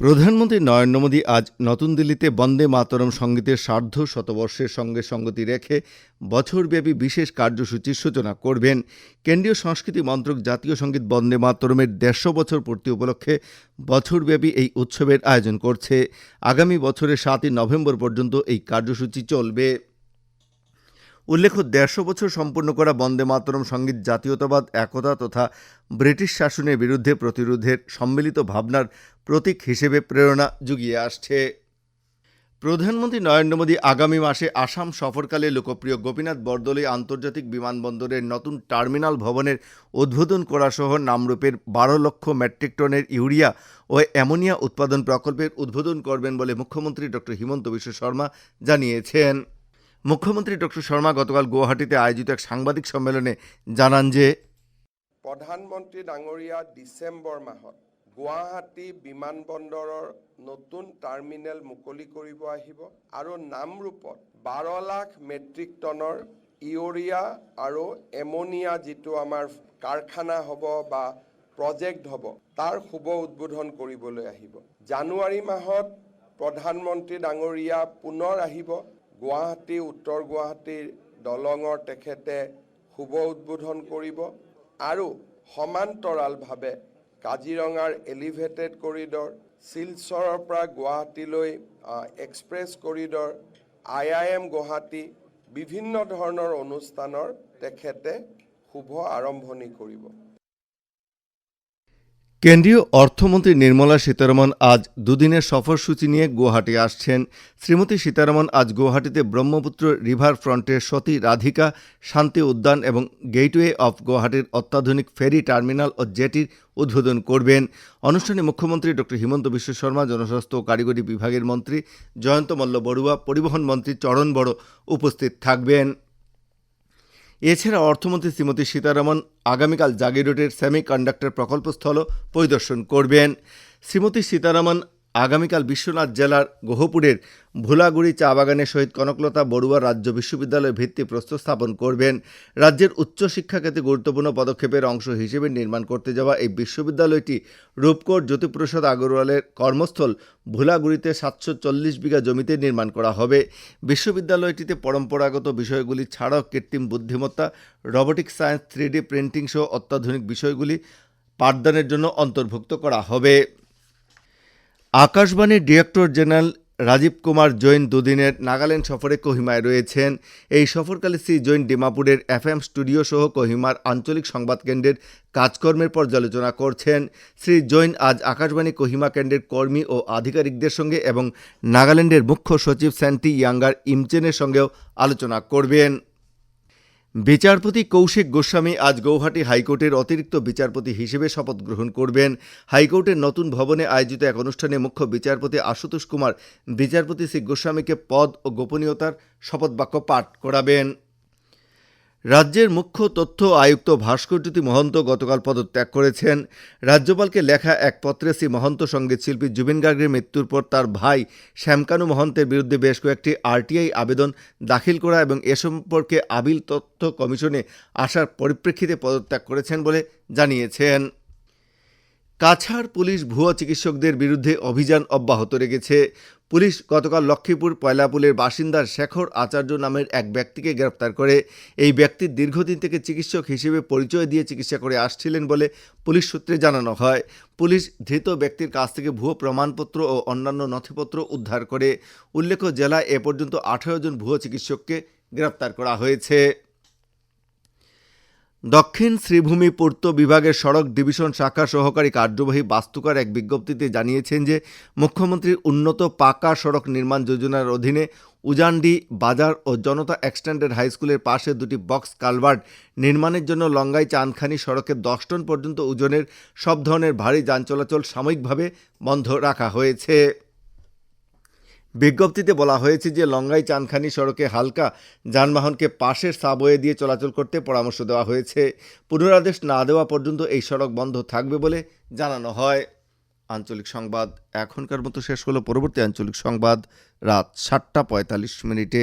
প্রধানমন্ত্রী নরেন্দ্র মোদী আজ নতুন দিল্লিতে বন্দে মাতরম সঙ্গীতের সার্ধ শতবর্ষের সঙ্গে সঙ্গতি রেখে বছরব্যাপী বিশেষ কার্যসূচির সূচনা করবেন। কেন্দ্রীয় সংস্কৃতি মন্ত্রক জাতীয় সংগীত বন্দে মাতরমের দেড়শো বছর পূর্তি উপলক্ষে বছরব্যাপী এই উৎসবের আয়োজন করছে। আগামী বছরের সাতই নভেম্বর পর্যন্ত এই কার্যসূচি চলবে। উল্লেখ্য, দেড়শো বছর সম্পূর্ণ করা বন্দে মাতরম সংগীত জাতীয়তাবাদ, একতা তথা ব্রিটিশ শাসনের বিরুদ্ধে প্রতিরোধের সম্মিলিত ভাবনার প্রতীক হিসেবে প্রেরণা জুগিয়ে আসছে। প্রধানমন্ত্রী নরেন্দ্র মোদী আগামী মাসে আসাম সফরকালে লোকপ্রিয় গোপীনাথ বরদলৈ আন্তর্জাতিক বিমানবন্দরের নতুন টার্মিনাল ভবনের উদ্বোধন করা সহ নামরূপের বারো লক্ষ মেট্রিক টনের ইউরিয়া ও অ্যামোনিয়া উৎপাদন প্রকল্পের উদ্বোধন করবেন বলে মুখ্যমন্ত্রী ডক্টর হিমন্ত বিশ্ব শর্মা জানিয়েছেন। মুখ্যমন্ত্ৰী ডক্টৰ শৰ্মা গতকাল গুৱাহাটীতে আয়োজিত এক সাংবাদিক সম্মেলনে জানান যে প্ৰধানমন্ত্ৰী ডাঙৰীয়া ডিচেম্বৰ মাহত গুৱাহাটী বিমানবন্দৰৰ নতুন টাৰ্মিনেল মুকলি কৰিব আহিব আৰু নামৰূপত বাৰ লাখ মেট্ৰিক টনৰ ইউৰিয়া আৰু এমনিয়া যিটো আমাৰ কাৰখানা হ'ব বা প্ৰজেক্ট হ'ব তাৰ শুভ উদ্বোধন কৰিবলৈ আহিব। জানুৱাৰী মাহত প্ৰধানমন্ত্ৰী ডাঙৰীয়া পুনৰ আহিব। গুৱাহাটী উত্তৰ গুৱাহাটীৰ দলঙৰ তেখেতে শুভ উদ্বোধন কৰিব আৰু সমান্তৰালভাৱে কাজিৰঙাৰ এলিভেটেড কৰিডৰ শিলচৰৰ পৰা গুৱাহাটীলৈ express corridor I I M Guwahati বিভিন্ন ধৰণৰ অনুষ্ঠানৰ তেখেতে শুভ আৰম্ভণি কৰিব। কেন্দ্রীয় অর্থমন্ত্রী নির্মলা সীতারমন আজ দুদিনের সফরসূচি নিয়ে গুয়াহাটি আসছেন। শ্রীমতী সীতারমন আজ গুয়াহাটিতে ব্রহ্মপুত্র রিভার ফ্রন্টের সতী রাধিকা, শান্তি উদ্যান এবং গেটওয়ে অফ গুয়াহাটির অত্যাধুনিক ফেরি টার্মিনাল ও জেটির উদ্বোধন করবেন। অনুষ্ঠানে মুখ্যমন্ত্রী ডক্টর হিমন্ত বিশ্ব শর্মা, জনস্বাস্থ্য ও কারিগরি বিভাগের মন্ত্রী জয়ন্ত মল্ল বড়ুয়া, পরিবহন মন্ত্রী চরণ বড় উপস্থিত থাকবেন। এছাড়া অর্থমন্ত্রী শ্রীমতী সীতারামন আগামীকাল জাগিরোডের সেমি কন্ডাক্টর প্রকল্পস্থল পরিদর্শন করবেন। শ্রীমতী সীতারামন আগামীকাল বিশ্বনাথ জেলার গোহপুরের ভোলাগুড়ি চা বাগানের শহীদ কনকলতা বড়ুয়া রাজ্য বিশ্ববিদ্যালয়ের ভিত্তি প্রস্তর স্থাপন করবেন। রাজ্যের উচ্চশিক্ষা ক্ষেত্রে গুরুত্বপূর্ণ পদক্ষেপের অংশ হিসেবে নির্মাণ করতে যাওয়া এই বিশ্ববিদ্যালয়টি রূপকোট জ্যোতিপ্রসাদ আগরওয়ালের কর্মস্থল ভোলাগুড়িতে সাতশো চল্লিশ বিঘা জমিতে নির্মাণ করা হবে। বিশ্ববিদ্যালয়টিতে পরম্পরাগত বিষয়গুলি ছাড়াও কৃত্রিম বুদ্ধিমত্তা, রোবোটিক সায়েন্স থ্রি প্রিন্টিং সহ অত্যাধুনিক বিষয়গুলি পাঠদানের জন্য অন্তর্ভুক্ত করা হবে। আকাশবাণীর ডিরেক্টর জেনারেল রাজীব কুমার জৈন দুদিনের নাগাল্যান্ড সফরে কোহিমায় রয়েছেন। এই সফরকালে শ্রী জৈন ডিমাপুরের এফএম স্টুডিও সহ কোহিমার আঞ্চলিক সংবাদ কেন্দ্রের কাজকর্মের পর্যালোচনা করছেন। শ্রী জৈন আজ আকাশবাণী কোহিমা কেন্দ্রের কর্মী ও আধিকারিকদের সঙ্গে এবং নাগাল্যান্ডের মুখ্য সচিব স্যান্টি ইয়াঙ্গার ইমচেনের সঙ্গেও আলোচনা করবেন। বিচারপতি কৌশিক গোস্বামী আজ গৌহাটি হাইকোর্টের অতিরিক্ত বিচারপতি হিসেবে শপথ গ্রহণ করবেন। হাইকোর্টের নতুন ভবনে আয়োজিত এক অনুষ্ঠানে মুখ্য বিচারপতি আশুতোষ কুমার, বিচারপতি শ্রী গোস্বামীকে পদ ও গোপনীয়তার শপথ বাক্য পাঠ করাবেন। রাজ্যের মুখ্য তথ্য আয়ুক্ত ভাস্করজ্যোতি মহন্ত গতকাল পদত্যাগ করেছেন। রাজ্যপালকে লেখা এক পত্রে শ্রী মহন্ত সংগীত শিল্পী জুবিন গার্গের মৃত্যুর পর তার ভাই শ্যামকানু মহন্তের বিরুদ্ধে বেশ কয়েকটি আরটিআই আবেদন দাখিল করা এবং এ সম্পর্কে আবিল তথ্য কমিশনে আসার পরিপ্রেক্ষিতে পদত্যাগ করেছেন বলে জানিয়েছেন। কাছাড় পুলিশ ভুয়া চিকিৎসকদের বিরুদ্ধে অভিযান অব্যাহত রেখেছে। পুলিশ গতকাল লক্ষ্মীপুর পয়লাপুলের বাসিন্দার শেখর আচার্য নামের এক ব্যক্তিকে গ্রেপ্তার করে। এই ব্যক্তির দীর্ঘদিন থেকে চিকিৎসক হিসেবে পরিচয় দিয়ে চিকিৎসা করে আসছিলেন বলে পুলিশ সূত্রে জানানো হয়। পুলিশ ধৃত ব্যক্তির কাছ থেকে ভুয়ো প্রমাণপত্র ও অন্যান্য নথিপত্র উদ্ধার করে। উল্লেখ্য, জেলায় এ পর্যন্ত আঠারো জন ভুয়ো চিকিৎসককে গ্রেপ্তার করা হয়েছে। দক্ষিণ শ্রীভূমি পূর্ত বিভাগের সড়ক ডিভিশন শাখা সহকারী কার্যবাহী বাস্তুকার এক বিজ্ঞপ্তিতে জানিয়েছেন যে, মুখ্যমন্ত্রীর উন্নত পাকা সড়ক নির্মাণ যোজনার অধীনে উজানডি বাজার ও জনতা এক্সটেন্ডেড হাই স্কুলের পাশে দুটি বক্স কালভার্ট নির্মাণের জন্য লঙ্গাই চাঁদখানি সড়কে দশ টন পর্যন্ত ওজনের সব ধরনের ভারী যান চলাচল সাময়িকভাবে বন্ধ রাখা হয়েছে। বিজ্ঞপ্তিতে বলা হয়েছে যে লঙ্গাই চানখানি সড়কে হালকা যানবাহনকে পাশের সাবওয়ে দিয়ে চলাচল করতে পরামর্শ দেওয়া হয়েছে। পুনরাদেশ না দেওয়া পর্যন্ত এই সড়ক বন্ধ থাকবে বলে জানানো হয়। আঞ্চলিক সংবাদ এখনকার মতো শেষ হলো। পরবর্তী আঞ্চলিক সংবাদ রাত সাতটা পঁয়তাল্লিশ মিনিটে।